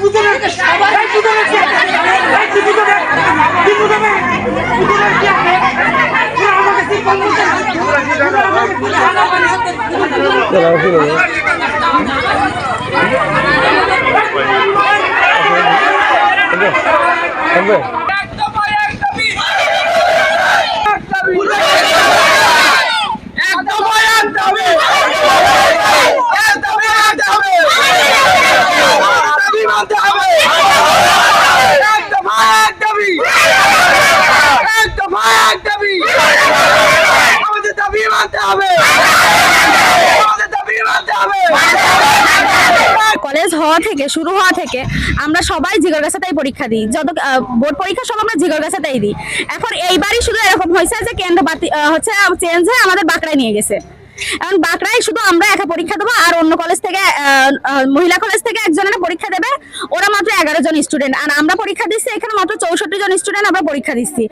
আমাদের দাবি মানতে হবে আমাদের দাবি কলেজ হওয়া থেকে, শুরু হওয়া থেকে আমরা সবাই জিগর গাছাতেই পরীক্ষা দিই। যত বোর্ড পরীক্ষা সব আমরা জিগর গাছাটাই দিই। এখন এইবারই শুধু এরকম হয়েছে যে কেন্দ্র হচ্ছে চেঞ্জ হয়ে আমাদের বাঁকড়ায় নিয়ে গেছে। এখন বাঁকড়ায় শুধু আমরা একা পরীক্ষা দেবো আর অন্য কলেজ থেকে মহিলা কলেজ থেকে একজনের পরীক্ষা দেবে। ওরা মাত্র এগারো জন স্টুডেন্ট আর আমরা পরীক্ষা দিচ্ছি এখানে মাত্র চৌষট্টি জন স্টুডেন্ট আমরা পরীক্ষা দিচ্ছি।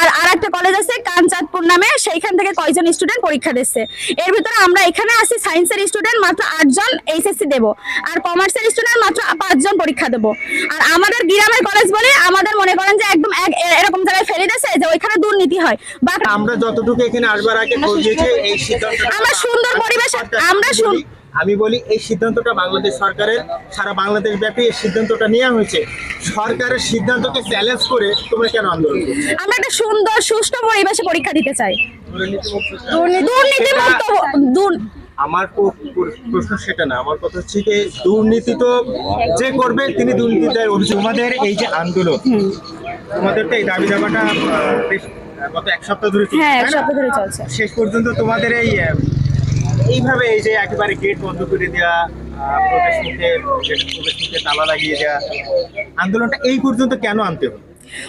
আর আর একটা কলেজ আছে কাঞ্চাঁদপুর নামে সেইখান থেকে কয়জন স্টুডেন্ট পরীক্ষা দিচ্ছে। এর ভিতরে আমরা এখানে আছি সায়েন্সের স্টুডেন্ট মাত্র আটজন এইচএসসি দেবো। আর কমার্সের স্টুডেন্ট মাত্র পাঁচজন পরীক্ষা দেবো। আর আমাদের গ্রামের কলেজ বলে আমাদের মনে করেন যে একদম এক- এরকম জায়গায় ফেলে দিয়েছে যে ওইখানে দুর্নীতি হয়। বা আমরা যতটুকু এখানে আসবার আগে আমরা সুন্দর পরিবেশ আমরা আমি বলি- এই সিদ্ধান্তটা বাংলাদেশ সরকারের সারা বাংলাদেশ ব্যাপী এই সিদ্ধান্তটা নেওয়া হয়েছে। সরকারের সিদ্ধান্তকে চ্যালেঞ্জ করে তোমরা কেন আন্দোলন আমরা একটা সুন্দর সুষ্ঠু পরিবেশে পরীক্ষা দিতে চাই। দুর্নীতিমুক্ত আমার প্রশ্ন সেটা না আমার কথা হচ্ছে যে দুর্নীতি তো যে করবে তিনি দুর্নীতি দেয় অভিযোগ। তোমাদের এই যে আন্দোলন তোমাদের তো এই দাবি দাবাটা বেশ গত এক সপ্তাহ ধরে চলছে, হ্যাঁ? সপ্তাহ ধরে চলছে। শেষ পর্যন্ত তোমাদের এই এইভাবে এই যে একেবারে গেট বন্ধ করে দেওয়া প্রবেশ মুখে প্রবেশ মুখে তালা লাগিয়ে দেওয়া আন্দোলনটা এই পর্যন্ত কেন আনতে হলো?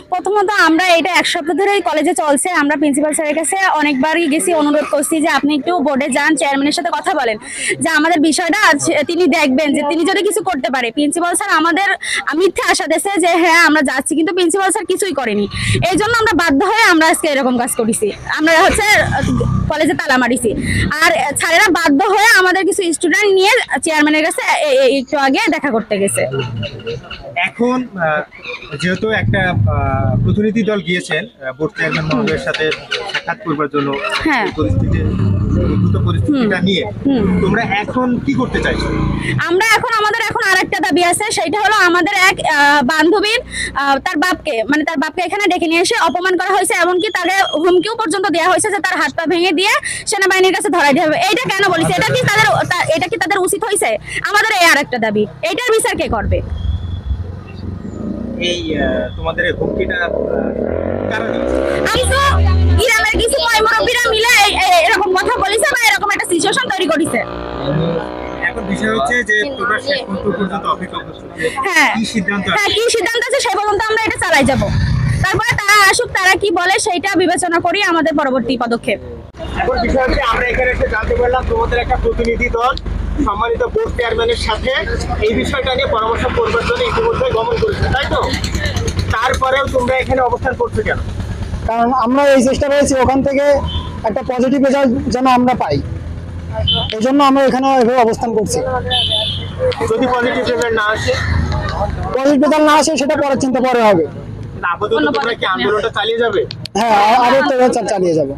প্রথমত আমরা এটা এক সপ্তাহ ধরে কলেজে চলছে। আমরা প্রিন্সিপাল স্যারের কাছে অনেকবারই গেছি অনুরোধ করছি যে আপনি একটু বোর্ডে যান চেয়ারম্যানের সাথে কথা বলেন। যে আমাদের বিষয়টা আছে- তিনি দেখবেন যে তিনি যদি কিছু করতে পারে প্রিন্সিপাল স্যার আমাদের মিথ্যে আশা দিয়েছে যে হ্যাঁ আমরা যাচ্ছি, কিন্তু প্রিন্সিপাল স্যার কিছুই করেনি। এই জন্য আমরা বাধ্য হয়ে আমরা আজকে এরকম কাজ করেছি। আমরা হচ্ছে কলেজে তালা মারিছি। আর স্যারেরা বাধ্য হয়ে আমাদের কিছু স্টুডেন্ট নিয়ে চেয়ারম্যানের কাছে একটু আগে দেখা করতে গেছে। এখন যেহেতু একটা প্রতিনিধি দল গিয়েছেন বোর্ড চেয়ারম্যান মহোদয়ের সাথে সাক্ষাৎ করবার জন্য হ্যাঁ। পরিস্থিতি পরিস্থিতিটা নিয়ে। তোমরা এখন কি করতে চাইছো? আমরা এখন আমাদের এখন আরেকটা দাবি আছে সেটা হলো আমাদের এক বান্ধবীর তার বাপকে মানে তার বাপকে এখানে ডেকে নিয়ে এসে অপমান করা হয়েছে এমনকি তাকে হুমকিও পর্যন্ত দেওয়া হয়েছে যে তার হাত পা ভেঙে দিয়ে সেনাবাহিনীর কাছে ধরাই দেওয়া হবে। এইটা কেন বলিস এটা কি তাদের এটা কি তাদের উচিত হয়েছে? আমাদের এই আরেকটা দাবি। এইটার বিচার কে করবে? এই তোমাদের এই হুমকিটা কিছু মিলে এরকম কথা বলিছে বা এরকম একটা সিচুয়েশন তৈরি করেছে? এখন বিষয় হচ্ছে যে তোমরা শেষ পর্যন্ত অপেক্ষা করছ। হ্যাঁ। কি সিদ্ধান্ত হ্যাঁ কি সিদ্ধান্ত আছে সেই পর্যন্ত আমরা এটা চালাই যাব। তারপরে তারা আসুক তারা কি বলে সেইটা বিবেচনা করি আমাদের পরবর্তী পদক্ষেপ। এখন বিষয় হচ্ছে আমরা এখানে এসে জানতে পারলাম তোমাদের একটা প্রতিনিধি দল সম্মানিত বোর্ড চেয়ারম্যানের সাথে এই বিষয়টা নিয়ে পরামর্শ করবার জন্য ইতিমধ্যে গমন করেছে তাই তো তারপরেও তোমরা এখানে অবস্থান করছ কেন? কারণ আমরা এই চেষ্টা করেছি ওখান থেকে একটা পজিটিভ রেজাল্ট যেন আমরা পাই। এই জন্য আমরা এখানে এভাবে অবস্থান করছি। যদি পজিটিভ রেজাল্ট না আসে? পজিটিভ রেজাল্ট না আসে সেটা পরের চিন্তা পরে হবে। আপাতত তোমরা কি আন্দোলনটা চালিয়ে যাবে? হ্যাঁ আরও তো চালিয়ে যাব।